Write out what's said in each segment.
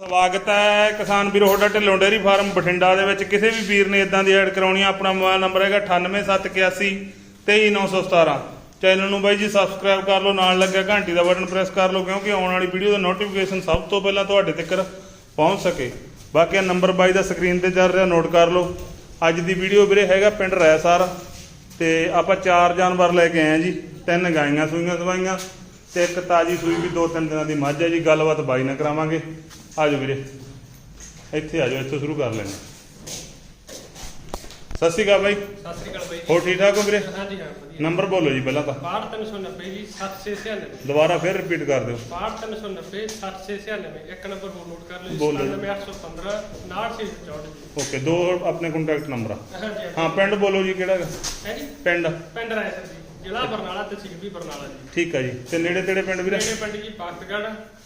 ਸਵਾਗਤ ਹੈ ਕਿਸਾਨ ਵੀਰੋ, ਤੁਹਾਡਾ ਢਿੱਲੋਂ ਡੇਅਰੀ ਫਾਰਮ ਬਠਿੰਡਾ ਦੇ ਵਿੱਚ। ਕਿਸੇ ਵੀ ਵੀਰ ਨੇ ਇਦਾਂ ਦੀ ਐਡ ਕਰਾਉਣੀ ਆ, ਆਪਣਾ ਮੋਬਾਈਲ ਨੰਬਰ ਹੈਗਾ 98781 23917 ਚੈਨਲ ਨੂੰ ਬਾਈ ਜੀ ਸਬਸਕ੍ਰਾਈਬ ਕਰ ਲਓ, ਨਾਲ ਲੱਗਿਆ ਘੰਟੀ ਦਾ ਬਟਨ ਪ੍ਰੈਸ ਕਰ ਲਓ, ਕਿਉਂਕਿ ਆਉਣ ਵਾਲੀ ਵੀਡੀਓ ਦਾ ਨੋਟੀਫਿਕੇਸ਼ਨ ਸਭ ਤੋਂ ਪਹਿਲਾਂ ਤੁਹਾਡੇ ਤੱਕ ਪਹੁੰਚ ਸਕੇ। ਬਾਕੀ ਇਹ ਨੰਬਰ ਬਾਈ ਦਾ ਸਕਰੀਨ ਤੇ ਚੱਲ ਰਿਹਾ, ਨੋਟ ਕਰ ਲਓ। ਅੱਜ ਦੀ ਵੀਡੀਓ ਵੀਰੇ ਹੈਗਾ ਪਿੰਡ ਰੈਸਾਰ, ਤੇ ਆਪਾਂ ਚਾਰ ਜਾਨਵਰ ਲੈ ਕੇ ਆਏ ਆ ਜੀ। ਤਿੰਨ ਗਾਈਆਂ ਸੂਈਆਂ ਦਵਾਈਆਂ ਤੇ ਇੱਕ ਤਾਜੀ ਸੂਈ ਵੀ ਦੋ ਤਿੰਨ ਦਿਨਾਂ ਦੀ ਮੱਝ ਹੈ ਜੀ। ਗੱਲਬਾਤ ਬਾਈ ਨਾਲ ਕਰਾਵਾਂਗੇ। ਆਜੋ ਵੀਰੇ। ਇੱਥੇ ਆਜੋ ਇੱਥੋਂ ਸ਼ੁਰੂ ਕਰ ਲੈਂਦੇ ਸਤਿ ਸ਼੍ਰੀ ਅਕਾਲ ਬਾਈ। ਸਤਿ ਸ੍ਰੀ ਅਕਾਲ ਬਾਈ ਹੋਰ ਠੀਕ ਠਾਕ ਹੋ ਵੀਰੇ? ਹਾਂਜੀ ਹਾਂ ਵਧੀਆ। ਨੰਬਰ ਬੋਲੋ ਜੀ ਪਹਿਲਾਂ ਤਾਂ। 62390 ਜੀ 7696 ਦੁਬਾਰਾ ਫਿਰ ਰਿਪੀਟ ਕਰ ਦਿਓ। 62390 7696 ਇੱਕ ਨੰਬਰ ਹੋਰ ਨੋਟ ਕਰ ਲਓ ਬੋਲੋ ਜੀ। ਜੀ। 97815 98664 ਓਕੇ ਦੋ ਆਪਣੇ ਕੰਟੈਕਟ ਨੰਬਰ ਆ। ਹਾਂਜੀ ਹਾਂ ਪਿੰਡ ਬੋਲੋ ਜੀ ਕਿਹੜਾ ਹੈਗਾ? ਹੈ ਜੀ? ਪਿੰਡ। ਪਿੰਡ ਰਾਏ ਸਰ ਜੀ ਜ਼ਿਲ੍ਹਾ ਬਰਨਾਲਾ ਤਹਿਸੀਲ ਵੀ ਬਰਨਾਲਾ ਜੀ। ਠੀਕ ਆ ਜੀ। ਤੇ ਨੇੜੇ ਤੇੜੇ ਪਿੰਡ ਵੀਰੇ? ਮੇਰੇ ਪਿੰਡ ਜੀ ਬਾਖਤਗੜ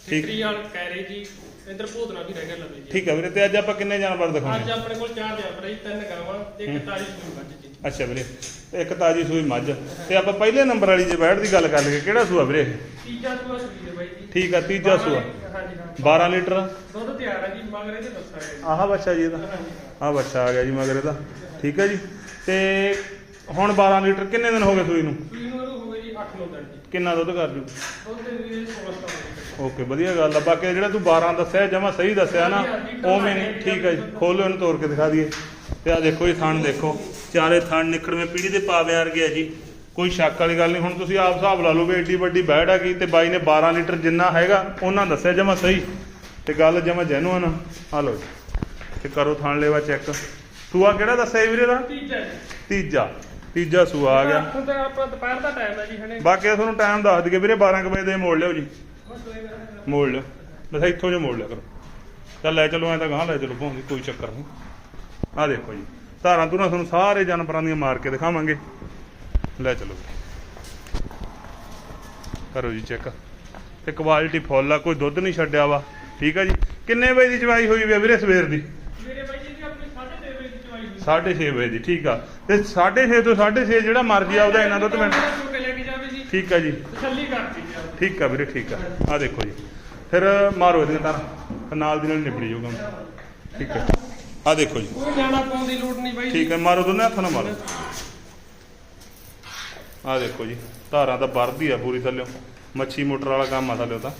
ਠਿਕਰੀਵਾਲ ਕੈਰੇ ਜੀ ਇਧਰ ਭੂਤਨਾ ਵੀ ਰਹਿ ਗਿਆ ਲਵੇ ਜੀ। ਠੀਕ ਆ ਵੀਰੇ ਤੇ ਅੱਜ ਆਪਾਂ ਕਿੰਨੇ ਜਾਨਵਰ ਅੱਜ ਦਿਖਾਉਣੇ ਆਪਣੇ ਕੋਲ ਚਾਰ ਜਾਨਵਰ ਜੀ, ਤਿੰਨ ਗਾਵਾਂ ਤੇ ਇੱਕ ਤਾਜੀ ਸੂਈ ਮੱਝ ਜੀ। ਅੱਛਾ ਵੀਰੇ ਤੇ ਇੱਕ ਤਾਜੀ ਸੂਈ ਮੱਝ। ਤੇ ਆਪਾਂ ਪਹਿਲੇ ਨੰਬਰ ਵਾਲੀ ਜੇ ਬੈਠ ਦੀ ਗੱਲ ਕਰ ਲਈਏ ਕਿਹੜਾ ਸੂਆ ਵੀਰੇ? ਤੀਜਾ ਸੂਆ ਸੂਈ ਹੈ ਬਾਈ ਜੀ। ਠੀਕ ਆ ਤੀਜਾ ਸੂਆ। ਹਾਂਜੀ ਹਾਂ। 12 ਲੀਟਰ? ਦੁੱਧ ਤਿਆਰ ਹੈ ਜੀ ਮਗਰ ਇਹਦੇ ਦੱਸਾਂਗੇ ਜੀ। ਆਹ ਬੱਚਾ ਜੀ ਇਹਦਾ। ਹਾਂਜੀ ਆਹ ਬੱਚਾ ਆ ਗਿਆ ਜੀ ਮਗਰ ਇਹਦਾ। ਠੀਕ ਹੈ ਜੀ। ਤੇ ਹੁਣ 12 ਲੀਟਰ ਕਿੰਨੇ ਦਿਨ ਹੋ ਗਏ ਸੂਈ ਨੂੰ? ਸੂਈ ਨੂੰ ਇਹਨੂੰ ਹੋ ਗਏ ਜੀ 8-9 ਦਿਨ ਜੀ ਕਿੰਨਾ ਦੁੱਧ ਕਰ ਜੂ? ਦੁੱਧ ਦੇ ਵੀ 16 ਸਤਾਰਾਂ ਓਕੇ ਵਧੀਆ ਗੱਲ ਆ। ਬਾਕੀ ਜਿਹੜਾ ਤੂੰ 12 ਦੱਸਿਆ ਜਮਾ ਸਹੀ ਦੱਸਿਆ ਨਾ ਉਵੇਂ ਨਹੀਂ। ਠੀਕ ਹੈ ਜੀ। ਖੋਲੋ ਇਹਨੂੰ ਤੋੜ ਕੇ ਦਿਖਾ ਦਈਏ। ਤੇ ਆ ਦੇਖੋ ਇਹ ਥਣ ਦੇਖੋ। ਚਾਰੇ ਥਣ ਨਿਕੜਵੇਂ ਪੀੜੀ ਦੇ ਪਾਵੇ ਵਰਗੇ ਆ ਜੀ। ਕੋਈ ਸ਼ੱਕ ਵਾਲੀ ਗੱਲ ਨਹੀਂ। ਹੁਣ ਤੁਸੀਂ ਆਪ ਹਿਸਾਬ ਲਾ ਲਓ ਵੀ ਏਡੀ ਵੱਡੀ ਬੈੜ ਆ ਗਈ ਤੇ ਬਾਈ ਨੇ 12 ਲੀਟਰ ਜਿੰਨਾ ਹੈਗਾ ਉਹਨਾਂ ਦੱਸਿਆ ਜਮਾ ਸਹੀ। ਤੇ ਗੱਲ ਜਮਾ ਜੈਨੂਅਨ ਆ। ਲਓ ਜੀ। ਤੇ ਕਰੋ ਥਣ ਲੈਵਾ ਚੈੱਕ। ਸੂਆ ਕਿਹੜਾ ਦੱਸਿਆ ਜੀ ਵੀਰੇ ਦਾ? ਤੀਜਾ ਜੀ। ਤੀਜਾ। ਤੀਜਾ ਸੂਆ ਆ ਗਿਆ। ਹੁਣ ਤਾਂ ਆਪਣਾ ਦੁਪਹਿਰ ਦਾ ਟਾਈਮ ਹੈ ਜੀ ਹਣੇ। ਬਾਕੀ ਤੁਹਾਨੂੰ ਟਾਈਮ ਦੱਸ ਦਈਏ ਵੀਰੇ 12 ਕੁ ਵਜੇ ਦੇ ਮੋੜ ਲਿਓ ਜੀ। ਮੋੜ ਲਿਓ। ਬਸ ਇੱਥੋਂ ਜੇ ਮੋੜ ਲਿਆ ਕਰੋ। ਚੱਲ ਲੈ ਚਲੋ ਐਂ ਤਾਂ ਗਾਂ ਲੈ ਚਲੋ ਭਾਉਂਦੀ ਕੋਈ ਚੱਕਰ ਨਹੀਂ। ਆਹ ਦੇਖੋ ਜੀ ਧਾਰਾਂ ਧੁਰਾਂ ਤੁਹਾਨੂੰ ਸਾਰੇ ਜਾਨਵਰਾਂ ਦੀਆਂ ਮਾਰ ਕੇ ਦਿਖਾਵਾਂਗੇ। ਲੈ ਚਲੋ। ਕਰੋ ਜੀ ਚੈੱਕ। ਤੇ ਕੁਆਲਿਟੀ ਫੁੱਲ ਆ ਕੋਈ ਦੁੱਧ ਨਹੀਂ ਛੱਡਿਆ ਵਾ। ਠੀਕ ਆ ਜੀ। ਕਿੰਨੇ ਵਜੇ ਦੀ ਚਵਾਈ ਹੋਈ ਵੀ ਆ ਵੀਰੇ ਸਵੇਰ ਦੀ ਮੇਰੇ ਬਾਈ ਜੀ ਦੀ ਆਪਣੀ 6:30 ਵਜੇ ਦੀ ਚਵਾਈ ਹੋਈ 6:30 ਵਜੇ ਦੀ ਠੀਕ ਆ। ਤੇ 6:30 ਤੋਂ 6:30 ਜਿਹੜਾ ਮਰਜ਼ੀ ਆ ਉਹਦਾ ਕੇ ਜਾਵੇ ਜੀ। ਠੀਕ ਆ ਜੀ। ਤਸੱਲੀ ਕਰਤੀ ਜੀ। ਠੀਕ ਆ ਵੀਰੇ ਠੀਕ ਆ। ਆ ਦੇਖੋ ਜੀ। ਫਿਰ ਮਾਰੋ ਇਹਦੀਆਂ ਤਾਂ। ਨਾਲ ਦੀ ਨਾਲ ਨਿਬੜੀ ਜਾਊਗਾ। ਠੀਕ ਹੈ ਆ ਦੇਖੋ ਜੀ। ਕੋਈ ਜਾਣਾ ਪਾਉਣ ਦੀ ਲੋੜ ਨਹੀਂ ਬਾਈ ਠੀਕ ਹੈ ਮਾਰੋ ਦੋਨੇ ਹੱਥਾਂ ਨਾਲ ਮਾਰੋ। ਆ ਦੇਖੋ ਜੀ ਧਾਰਾਂ ਤਾਂ ਵਰਦੀ ਆ ਪੂਰੀ ਥੱਲੇ ਮੱਛੀ ਮੋਟਰ ਵਾਲਾ ਕੰਮ ਆ ਥੱਲੇ ਤਾਂ।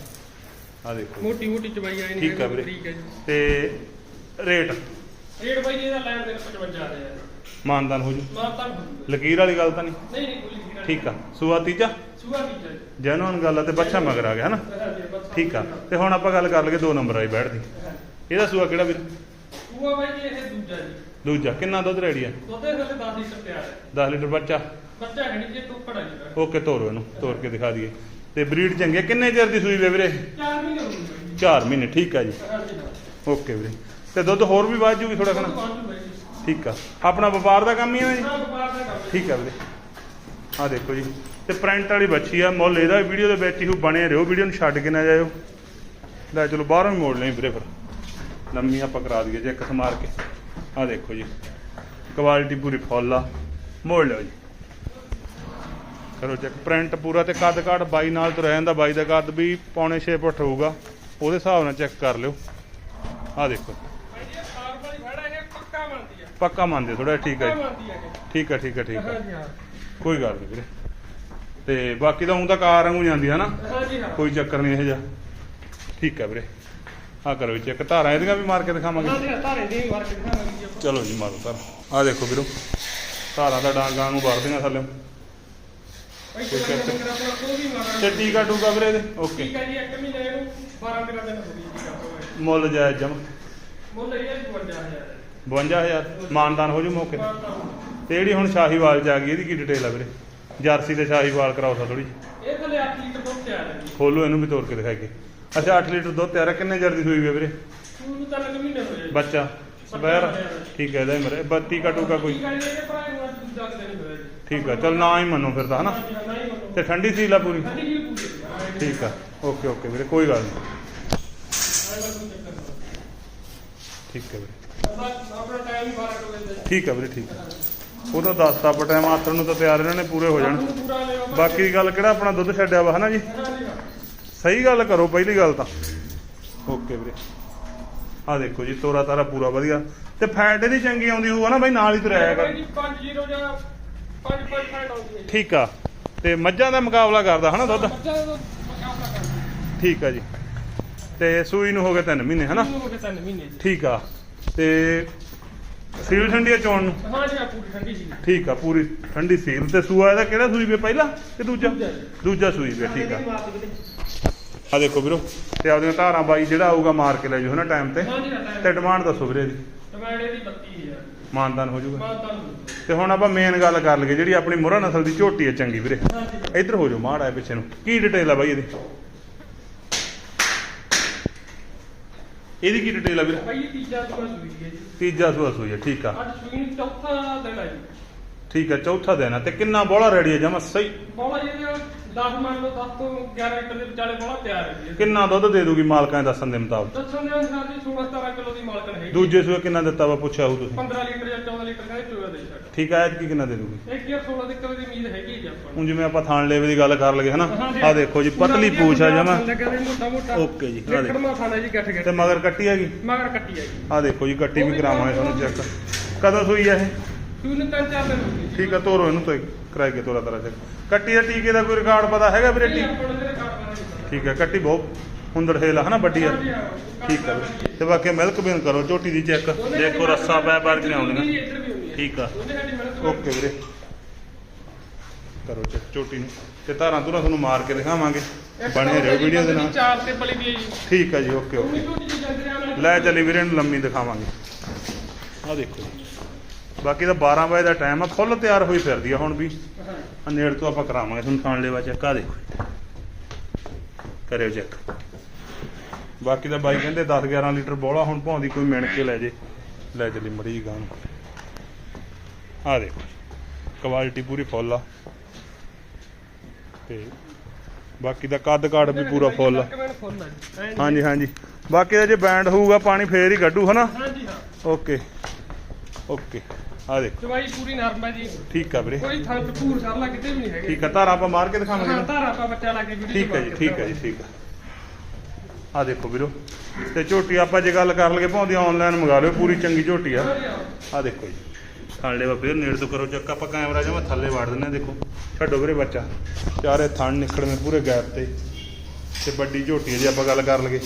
ਆ ਦੇਖੋ। ਮੋਟੀ ਮੋਟੀ ਚਵਾਈ ਆਈ ਨਹੀਂ ਠੀਕ ਆ ਵੀਰੇ। ਤੇ ਰੇਟ? ਰੇਟ ਬਾਈ ਜੀ ਇਹਦਾ ਲੈਣ ਦੇ 55000 ਹੈ ਮਾਨਦਾਨ ਹੋ ਜੂ ਤਾਂ ਲਕੀਰ ਵਾਲੀ ਗੱਲ ਤਾਂ ਨਹੀਂ? ਨਹੀਂ ਨਹੀਂ ਕੋਈ ਨਹੀਂ ਠੀਕ ਆ। ਸੂਆ ਤੀਜਾ? ਸੁਆ ਤੀਜਾ ਜੀ। ਜੈਨੂਨ ਗੱਲ ਆ ਤੇ ਬੱਚਾ ਮਗਰ ਆ ਗਿਆ ਹਨਾ? ਠੀਕ ਆ। ਤੇ ਹੁਣ ਆਪਾਂ ਗੱਲ ਕਰ ਲਈਏ ਦੋ ਨੰਬਰ ਵਾਲੀ ਬੈਠ ਦੀ। ਇਹਦਾ ਸੂਆ ਕਿਹੜਾ ਵੀਰ? ਸੁਆ ਬਾਈ ਜੀ ਇਹ ਦੂਜਾ ਜੀ। ਦੂਜਾ। ਕਿੰਨਾ ਦੁੱਧ ਰੈਡੀ ਆ? ਦੁੱਧ ਦੇ ਥੱਲੇ 10 ਲੀਟਰ ਹੈ 10 ਲੀਟਰ ਬੱਚਾ? ਬੱਚਾ ਹੈ ਨਹੀਂ ਜੇ ਟੋਕੜਾ ਜੀ ਦਾ। ਓਕੇ ਤੋਰੋ ਇਹਨੂੰ। ਤੋਰ ਕੇ ਦਿਖਾ ਦਈਏ। ਤੇ ਬਰੀਡ ਚੰਗੀ ਕਿੰਨੇ ਚਿਰ ਦੀ ਸੂਈ ਵੇ ਵੀਰੇ? 4 ਮਹੀਨੇ ਹੋ ਗਏ ਬਾਈ ਜੀ। 4 ਮਹੀਨੇ। ਠੀਕ ਆ ਜੀ ਹਾਂ। ਓਕੇ ਵੀਰੇ। ਤੇ ਦੁੱਧ ਹੋਰ ਵੀ ਵੱਧ ਜੂਗੀ ਥੋੜਾ ਜੀ। ਠੀਕ ਆ। ਆਪਣਾ ਵਪਾਰ ਦਾ ਕੰਮ ਹੀ ਹੈ ਨਾ ਜੀ। ਠੀਕ ਆ ਵੀਰੇ। ਆ ਦੇਖੋ ਜੀ। ਤੇ ਪ੍ਰਿੰਟ ਵਾਲੀ ਬੱਚੀ ਆ ਮੁੱਲ ਇਹਦਾ ਵੀਡੀਓ ਦੇ ਵਿੱਚ ਹੀ ਬਣੇ ਰਹੋ। ਵੀਡੀਓ ਨੂੰ ਛੱਡ ਕੇ ਨਾ ਜਾਇਓ। ਲੈ ਚਲੋ ਬਾਹਰੋਂ ਹੀ ਮੋੜ ਲਈ ਵੀਰੇ ਫਿਰ। ਲੰਮੀ ਆਪਾਂ ਕਰਾ ਦਈਏ ਜੇ ਇੱਕ ਸਮਾਰ ਕੇ। ਆ ਦੇਖੋ ਜੀ। ਕੁਆਲਿਟੀ ਪੂਰੀ ਫੁੱਲ ਆ। ਮੋੜ ਲਿਓ ਜੀ। ਕਰੋ ਚੈੱਕ ਪ੍ਰਿੰਟ ਪੂਰਾ ਤੇ ਕੱਦ ਕਾਠ ਬਾਈ ਨਾਲ ਤੋਂ ਰਹਿ ਜਾਂਦਾ। ਬਾਈ ਦਾ ਕੱਦ ਵੀ ਪੌਣੇ 6 ਫੁੱਟ ਹੋਊਗਾ। ਉਹਦੇ ਹਿਸਾਬ ਨਾਲ ਚੈੱਕ ਕਰ ਲਿਓ। ਆ ਦੇਖੋ ਬਾਈ ਜੀ ਇਹ ਸਾਰ ਵਾਲੀ ਵੜਾ ਇਹ ਪੱਕਾ ਮੰਨਦੀ ਹੈ ਥੋੜਾ ਠੀਕ ਹੈ ਜੀ। ਮੰਨਦੀ ਹੈ। ਠੀਕ ਆ ਠੀਕ ਠੀਕ ਹਾਂ। ਕੋਈ ਗੱਲ ਨਹੀਂ ਵੀਰੇ। ਤੇ ਬਾਕੀ ਤਾਂ ਉਂ ਤਾਂ ਕਾਰ ਵਾਂਗੂ ਜਾਂਦੀ ਹੈ ਨਾ? ਹਾਂ। ਕੋਈ ਚੱਕਰ ਨਹੀਂ ਇਹ ਜਿਹਾ। ਠੀਕ ਆ ਵੀਰੇ। ਆ ਕਰੋ ਇੱਕ ਧਾਰਾਂ ਇਹਦੀਆਂ ਵੀ ਮਾਰ ਕੇ ਦਿਖਾਵਾਂਗੇ ਹਾਂ ਚਲੋ ਜੀ ਮਾਰੋ ਧਾਰ। ਆ ਦੇਖੋ ਵੀਰੋ ਧਾਰਾਂ ਦਾ ਡਾਂਗਾਂ ਨੂੰ ਵਰਦੀਆਂ ਥੱਲੇ। ਕੋਈ ਚੱਕਰ- ਤੇ ਟੀਕਾ ਟੂਕਾ ਵੀਰੇ ਇਹਦੇ। ਓਕੇ। ਠੀਕ ਹੈ ਜੀ ਇੱਕ ਮਹੀਨੇ ਨੂੰ 12 13 ਦਿਨ ਹੋ ਗਈ ਮੁੱਲ ਜਾਇਜ਼ ਜਮ ਮੁੱਲ ਇਹ ਹੈ 52000 ਹੈ 52000 ਮਾਨਦਾਨ ਹੋ ਜੂ ਮੌਕੇ ਤੇ। ਤੇ ਜਿਹੜੀ ਹੁਣ ਸ਼ਾਹੀਵਾਲ ਚ ਆ ਗਈ ਇਹਦੀ ਕੀ ਡਿਟੇਲ ਆ ਵੀਰੇ? ਜਰਸੀ ਤੇ ਸ਼ਾਹੀਵਾਲ ਕਰਾਓ ਸਾ ਥੋੜੀ ਇਹ ਥੱਲੇ 8 ਲੀਟਰ ਦੁੱਧ ਤਿਆਰ ਹੈ ਜੀ। ਖੋਲੋ ਇਹਨੂੰ ਵੀ ਤੋੜ ਕੇ ਦਿਖਾਈਏ। ਅੱਛਾ 8 ਲੀਟਰ ਦੁੱਧ ਤਿਆਰ ਹੈ। ਕਿੰਨੇ ਚਿਰ ਦੀ ਸੂਈ ਆ ਵੀਰੇ? ਸ਼ੁਰੂ ਤਾਂ ਲੱਗ ਮਹੀਨੇ ਹੋਏ ਜੀ। ਬੱਚਾ ਸਵੈਰ ਠੀਕ ਹੈ ਇਹਦਾ ਹੀ ਮਰੇ। ਬੱਤੀ ਕਾ ਟੂਕਾ ਕੋਈ? ਠੀਕ ਹੈ ਕੁ ਚਲ ਨਾ ਹੀ ਮੰਨੋ ਫਿਰ ਤਾਂ ਹਨਾ? ਤੇ ਠੰਡੀ ਹਾਂਜੀ ਜੀ ਪੂਰੇ? ਠੀਕ ਆ। ਓਕੇ ਓਕੇ ਵੀਰੇ ਕੋਈ ਗੱਲ ਨਹੀਂ। ਠੀਕ ਹੈ ਵੀਰੇ। ਆਪਣਾ ਟਾਈਮ ਹੀ 12 ਵਜੇ ਦਾ ਠੀਕ ਆ ਵੀਰੇ ਠੀਕ ਆ। ਉਹ ਤਾਂ ਦੱਸਤਾ ਪਰ ਟਾਈਮ ਆਥਰ ਨੂੰ ਤਾਂ ਤਿਆਰ ਇਹਨਾਂ ਨੇ ਪੂਰੇ ਹੋ ਜਾਣ। ਬਾਕੀ ਗੱਲ ਕਿਹੜਾ ਆਪਣਾ ਦੁੱਧ ਛੱਡਿਆ ਵਾ ਹਨਾ ਜੀ? ਹਾਂ ਸਹੀ ਗੱਲ ਕਰੋ ਪਹਿਲੀ ਗੱਲ ਤਾਂ। ਓਕੇ ਵੀਰੇ। ਆ ਦੇਖੋ ਜੀ ਤੋਰਾ ਤਾਰਾ ਪੂਰਾ ਵਧੀਆ। ਤੇ ਫੈਟ ਇਹਦੀ ਚੰਗੀ ਆਉਂਦੀ ਹੋਊਗਾ ਨਾ ਬਾਈ? ਨਾਲ ਹੀ ਤੁਰਿਆ ਕਰ। ਜੀ 5-0 ਜਾਂ 5-5 ਫਾਈਟ ਆਉਂਦੀ ਹੈ ਜੀ ਠੀਕ ਆ। ਤੇ ਮੱਝਾਂ ਦਾ ਮੁਕਾਬਲਾ ਕਰਦਾ ਹਨਾ ਦੁੱਧ? ਠੀਕ ਆ ਜੀ। ਤੇ ਸੂਈ ਨੂੰ ਹੋ ਗਏ 3 ਮਹੀਨੇ ਹਨਾ? ਹੋ ਗਏ ਮਹੀਨੇ ਠੀਕ ਆ। ਤੇ ਸੀਲ ਠੰਡੀ ਆ ਚੋਣ ਨੂੰ? ਹਾਂ ਜੀ ਪੂਰੀ ਠੰਡੀ ਸੀ ਠੀਕ ਆ ਪੂਰੀ ਠੰਡੀ ਸੀਲ। ਤੇ ਸੂਆ ਇਹਦਾ ਕਿਹੜਾ ਸੂਈ ਵੇ ਪਹਿਲਾ ਕਿ ਦੂਜਾ? ਦੂਜਾ ਸੂਈ ਵੇ ਠੀਕ ਆ। ਆ ਦੇਖੋ ਵੀਰੋ ਤੇ ਆਪਦੀਆਂ ਧਾਰਾਂ ਬਾਈ ਜਿਹੜਾ ਆਊਗਾ ਮਾਰ ਕੇ ਲੈ ਜਾਓ ਹਨਾ ਟਾਈਮ ਤੇ? ਤੇ ਡਿਮਾਂਡ ਦੱਸੋ ਵੀਰੇ ਦੀ ਟਮਾਟੇ ਦੀ 32000 ਮਾਨਦਾਨ ਹੋ ਜਾਊਗਾ। ਤੇ ਹੁਣ ਆਪਾਂ ਮੇਨ ਗੱਲ ਕਰ ਲਈਏ ਜਿਹੜੀ ਆਪਣੀ ਮੁਰਾ ਨਸਲ ਦੀ ਝੋਟੀ ਹੈ ਚੰਗੀ ਵੀਰੇ। ਇੱਧਰ ਹੋ ਜਾਓ ਮਾੜ ਪਿੱਛੇ ਨੂੰ। ਕੀ ਡਿਟੇਲ ਆ ਬਾਈ ਇਹਦੀ? ਇਹਦੀ ਕੀ ਡਿਟੇਲ ਆ ਵੀਰੇ? ਭਾਈ ਇਹ ਤੀਜਾ ਸੂਆ ਸੂਈ ਹੈ ਜੀ। ਤੀਜਾ ਸੂਆ ਸੂਈ ਹੈ ਠੀਕ ਆ। ਅੱਜ ਸੂਈ ਨੂੰ ਚੌਥਾ ਦਿਨ ਹੈ ਜੀ। ਠੀਕ ਆ ਚੌਥਾ ਦਿਨ ਆ। ਤੇ ਕਿੰਨਾ ਬੋਲਾ ਰੈਡੀ ਹੈ ਜਮਾ ਸਹੀ। ਬੋਲਾ ਜੀ 10 ਮੰਨ ਲਓ 10 ਤੋਂ 11 ਲੀਟਰ ਦੇ ਵਿਚਾਲੇ ਬੋਲਾ ਤਿਆਰ ਹੈ ਜੀ। ਕਿੰਨਾ ਦੁੱਧ ਦੇ ਦੂਗੀ ਮਾਲਕਾਂ ਦੇ ਦੱਸਣ ਦੇ ਮੁਤਾਬਕ? ਦੱਸਣ ਦੇ ਅਨੁਸਾਰ ਜੀ 16 17 ਕਿਲੋ ਦੀ ਮਾਲਕਣ ਹੈਗੀ। ਦੂਜੇ ਸੂਏ ਕਿੰਨਾ ਦਿੱਤਾ ਵਾ ਪੁੱਛਿਆ ਹੋ ਤੁਸੀਂ? 15 ਲੀਟਰ ਜਾਂ 14 ਲੀਟਰ ਕਹਿੰਦੇ ਚੋਇਆ ਦੇ ਛੱਡ। ਠੀਕ ਆ ਐਤਕੀ ਕਿੰਨਾ ਦੇ ਦੂਗੀ? ਇੱਕ ਯਾਰ 16 ਦੇ ਕਿਲੋ ਦੀ ਉਮੀਦ ਹੈਗੀ ਜੀ ਆਪਾਂ ਨੂੰ। ਹੁਣ ਜਿਵੇਂ ਆਪਾਂ ਥਾਣ ਲੇਵੇ ਦੀ ਗੱਲ ਕਰ ਲਗੇ ਹਨਾ। ਆ ਦੇਖੋ ਜੀ ਪਤਲੀ ਪੂਛ ਆ ਜਮਾ। ਓਕੇ ਜੀ, ਜੀ ਗੱਠ ਤੇ ਮਗਰ ਕੱਟੀ ਹੈਗੀ? ਮਗਰ ਕੱਟੀ ਹੈ ਜੀ ਆ ਦੇਖੋ ਜੀ ਕੱਟੀ ਵੀ ਕਰਾਵਾਂਗੇ ਤੁਹਾਨੂੰ ਚੈੱਕ। ਕਦੋਂ ਸੂਈ ਆ ਇਹ? ਸੂਈ ਨੂੰ ਤਿੰਨ ਚਾਰ ਦਿਨ ਹੋ ਠੀਕ ਆ ਤੋਰੋ ਇਹਨੂੰ ਤੋਂ ਕਰਾਈ ਕੇ ਤੋਰਾ ਤਰਾ ਚੈੱਕ। ਕੱਟੀ ਦਾ ਟੀਕੇ ਦਾ ਕੋਈ ਰਿਕਾਰਡ ਪਤਾ ਹੈਗਾ ਵੀਰੇ ਟੀ ਨੂੰ ਬਾਰੇ ਠੀਕ ਹੈ ਕੱਟੀ ਬਹੁਤ ਹੁੰਦੜ ਹੇਲ ਆ ਹਨਾ ਵੱਡੀ ਆ। ਹਾਂ। ਠੀਕ ਆ ਵੀਰੇ। ਤੇ ਬਾਕੀ ਮਿਲਕ ਬੀਨ ਕਰੋ ਝੋਟੀ ਦੀ ਚੈੱਕ। ਦੇਖੋ ਰੱਸਾ ਪੈ ਪੈ ਕੇ ਆਉਂਦੀਆਂ ਹੈ, ਹੈ। ਠੀਕ ਆ। ਓਕੇ ਵੀਰੇ। ਕਰੋ ਚੈੱਕ ਝੋਟੀ ਨੂੰ। ਤੇ ਧਾਰਾਂ ਧੁਰਾਂ ਤੁਹਾਨੂੰ ਮਾਰ ਕੇ ਦਿਖਾਵਾਂਗੇ। ਬਣੇ ਰਹੋ ਵੀਡੀਓ ਦੇ ਨਾਲ। ਚਾਰ ਤੇ ਪਲੀ ਦੀ ਹੈ ਜੀ। ਠੀਕ ਆ ਜੀ ਓਕੇ ਓਕੇ। ਲੈ ਚੱਲੀ ਵੀਰੇ ਨੂੰ ਲੰਮੀ ਦਿਖਾਵਾਂਗੇ। ਆ ਦੇਖੋ ਜੀ। ਬਾਕੀ ਤਾਂ 12 ਵਜੇ ਦਾ ਟਾਈਮ ਆ ਫੁੱਲ ਤਿਆਰ ਹੋਈ ਫਿਰਦੀ ਆ ਹੁਣ ਵੀ। ਨੇੜ ਤੋਂ ਆਪਾਂ ਕਰਾਵਾਂਗੇ ਤੁਹਾਨੂੰ ਖਾਣ ਲੈਵਾ ਚੈੱਕ ਆ ਦੇਖੋ। ਕਰਿਓ ਚੈੱਕ। ਬਾਕੀ ਤਾਂ ਬਾਈ ਕਹਿੰਦੇ 10 11 ਲੀਟਰ ਬੋਲਾ ਹੁਣ ਭਾਉਂਦੀ ਕੋਈ ਮਿਣ ਕੇ ਲੈ ਜੇ। ਲੈ ਚੱਲੀ ਮੜੀ ਗਾਂ ਆ ਦੇਖੋ ਕੁਆਲਿਟੀ ਪੂਰੀ ਫੁੱਲ ਆ। ਤੇ ਬਾਕੀ ਦਾ ਕੱਦ ਕਾਠ ਵੀ ਪੂਰਾ ਫੁੱਲ ਆ। ਹਾਂਜੀ ਹਾਂਜੀ। ਬਾਕੀ ਦਾ ਜੇ ਬੈਂਡ ਹੋਊਗਾ ਪਾਣੀ ਫੇਰ ਹੀ ਕੱਢੂ ਹਨਾ? ਹਾਂਜੀ ਹਾਂ। ਓਕੇ। ਓਕੇ। ਆ ਦੇਖੋ। ਚਵਾਈ ਪੂਰੀ ਨਰਮ ਹੈ ਜੀ। ਠੀਕ ਆ ਵੀਰੇ। ਕੋਈ ਥਾਂ ਤੇ ਪੂਰ ਸਰਲਾ ਕਿਤੇ ਵੀ ਨਹੀਂ ਹੈਗੇ। ਠੀਕ ਆ ਧਾਰਾ ਆਪਾਂ ਮਾਰ ਕੇ ਹਾਂ ਦਿਖਾਵਾਂਗੇ ਧਾਰਾ ਆਪਾਂ ਬੱਚਾ ਲਾ ਕੇ ਵੀਡੀਓ ਠੀਕ ਹੈ ਜੀ ਠੀਕ ਹੈ ਜੀ ਠੀਕ ਆ। ਆ ਦੇਖੋ ਵੀਰੋ ਤੇ ਝੋਟੀ ਆਪਾਂ ਜੇ ਗੱਲ ਕਰ ਲਗੇ ਭਾਉਂਦੀ ਆਨਲਾਈਨ ਮੰਗਾ ਲਿਓ ਪੂਰੀ ਚੰਗੀ ਝੋਟੀ ਆ। ਆ ਦੇਖੋ ਜੀ। ਥਣ ਲੈਵਾ ਫੇਰ ਨੇੜ ਤੋਂ ਕਰੋ ਚੱਕ ਆਪਾਂ ਕੈਮਰਾ ਜਮਾ ਥੱਲੇ ਵਾੜ ਦਿੰਨੇ ਦੇਖੋ। ਛੱਡੋ ਵੀਰੇ ਬੱਚਾ। ਚਾਰੇ ਥਣ ਨਿਕਲਵੇਂ ਪੂਰੇ ਗੈਪ ਤੇ। ਤੇ ਵੱਡੀ ਝੋਟੀ ਜੇ ਆਪਾਂ ਗੱਲ ਕਰ ਲਗੇ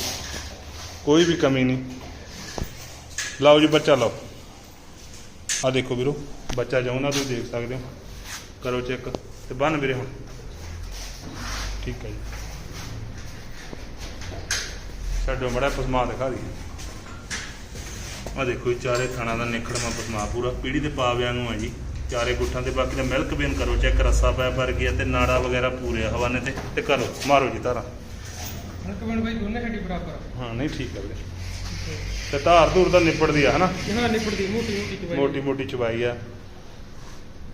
ਕੋਈ ਵੀ ਕਮੀ ਨਹੀਂ। ਲਓ ਜੀ ਬੱਚਾ ਲਓ। ਆ ਦੇਖੋ ਵੀਰੋ ਬੱਚਾ ਜਾਉਣਾ ਤੁਸੀਂ ਦੇਖ ਸਕਦੇ ਹੋ। ਕਰੋ ਚੈੱਕ ਤੇ ਬੰਨ ਵੀਰੇ ਹੁਣ। ਠੀਕ ਹੈ ਜੀ। ਛੱਡੋ ਮੜਾ ਪਸਮਾ ਦਿਖਾ ਦੀ ਆ ਦੇਖੋ ਜੀ ਚਾਰੇ ਥਾਣਾ ਦਾ ਨਿਖੜਵਾ ਪਸਮਾ ਪੂਰਾ। ਪੀੜੀ ਦੇ ਪਾਵਿਆਂ ਨੂੰ ਹੈ ਜੀ ਚਾਰੇ ਗੁੱਠਾਂ ਤੇ। ਬਾਕੀ ਦਾ ਮਿਲਕ ਬੇਨ ਕਰੋ ਚੈੱਕ ਰੱਸਾ ਪੈ ਪਰ ਗਿਆ ਤੇ ਨਾੜਾ ਵਗੈਰਾ ਪੂਰੇ ਆ ਹਵਾਨੇ ਤੇ। ਤੇ ਕਰੋ ਮਾਰੋ ਜੀ ਧਾਰਾ ਕਮੈਂਟ ਬਾਈ ਦੋਨੇ ਸਾਡੀ ਬਰਾਬਰ। ਆ। ਹਾਂ ਨਹੀਂ ਠੀਕ ਹੈ ਵੀਰੇ। ਤੇ ਧਾਰ ਧੂਰ ਤਾਂ ਨਿਪੜਦੀ ਆ ਹਨਾ? ਹਾਂ ਨਿਪੜਦੀ ਮੋਟੀ ਮੋਟੀ ਚਵਾਈ ਮੋਟੀ ਮੋਟੀ ਚਬਾਈ ਆ।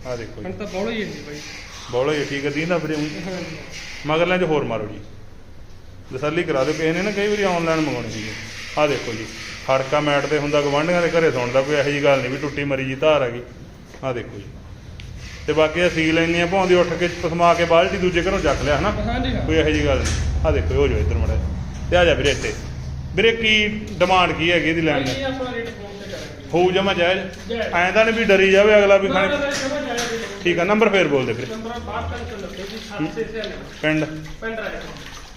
ਆ ਦੇਖੋ ਹੁਣ ਜੀ ਤਾਂ ਬੋਲਾ ਹੀ ਨਹੀਂ ਬਾਈ। ਬੋਲੋ ਜੀ ਠੀਕ ਹੈ ਦੀਨਾ ਵੀਰੇ ਊਂ। ਹਾਂਜੀ ਮਗਰਲੇ 'ਚ ਹੋਰ ਮਾਰੋ ਜੀ। ਤਸੱਲੀ ਕਰਾ ਦਿਓ ਕਿਸੇ ਨੇ ਨਾ ਕਈ ਵਾਰੀ ਆਨਲਾਈਨ ਮੰਗਾਉਣੀ ਹੈ ਆਹ ਦੇਖੋ ਜੀ ਖੜਕਾ ਮੈਟ ਤੇ ਹੁੰਦਾ ਗਵਾਂਢੀਆਂ ਦੇ ਘਰੇ ਸੁਣਦਾ ਕੋਈ ਇਹੋ ਜੀ ਗੱਲ ਨਹੀਂ ਵੀ ਟੁੱਟੀ ਮਰੀ ਜੀ ਧਾਰ ਆ ਗਈ। ਆਹ ਦੇਖੋ ਜੀ। ਤੇ ਬਾਕੀ ਇਹ ਸੀ ਲੈਣੀ ਆ ਭਾਉਂਦੀ ਉੱਠ ਕੇ ਪਸਮਾ ਕੇ ਬਾਲਟੀ ਦੂਜੇ ਘਰੋਂ ਚੱਕ ਲਿਆ ਹਨਾ? ਹਾਂ ਕੋਈ ਇਹੋ ਜੀ ਗੱਲ ਨਹੀਂ। ਆਹ ਦੇਖੋ ਹੋ ਜਾਓ ਇੱਧਰ ਮੜਾ ਤੇ ਆ ਜਾ ਵੀਰੇ ਇੱਥੇ। ਵੀਰੇ ਕੀ ਡਿਮਾਂਡ ਕੀ ਹੈਗੀ ਇਹਦੀ ਲੈਣ ਦੀ? ਆਪਣਾ ਰੇਟ ਫੋਨ ਤੇ ਕਰਾਂਗੇ। ਹੋਊ ਜਮਾ ਜਾਇਜ਼। ਜਾਇਜ਼। ਐਂ ਤਾਂ ਨਹੀਂ ਵੀ ਡਰੀ ਜਾਵੇ ਅਗਲਾ ਵੀ ਖਾਣੇ। ਠੀਕ ਆ ਨੰਬਰ ਫੇਰ ਬੋਲ ਦੇ ਵੀਰੇ। ਨੰਬਰ 6290 ਜੀ 7696 ਪਿੰਡ?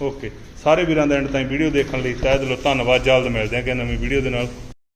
ਓਕੇ। ਸਾਰੇ ਵੀਰਾਂ ਦਾ ਐਂਡ ਤਾਈਂ ਵੀਡੀਓ ਦੇਖਣ ਲਈ ਤਹਿ ਦਿਲੋਂ ਧੰਨਵਾਦ। ਜਲਦ ਮਿਲਦੇ ਹਾਂ ਕਿ ਨਵੀਂ ਵੀਡੀਓ ਦੇ ਨਾਲ।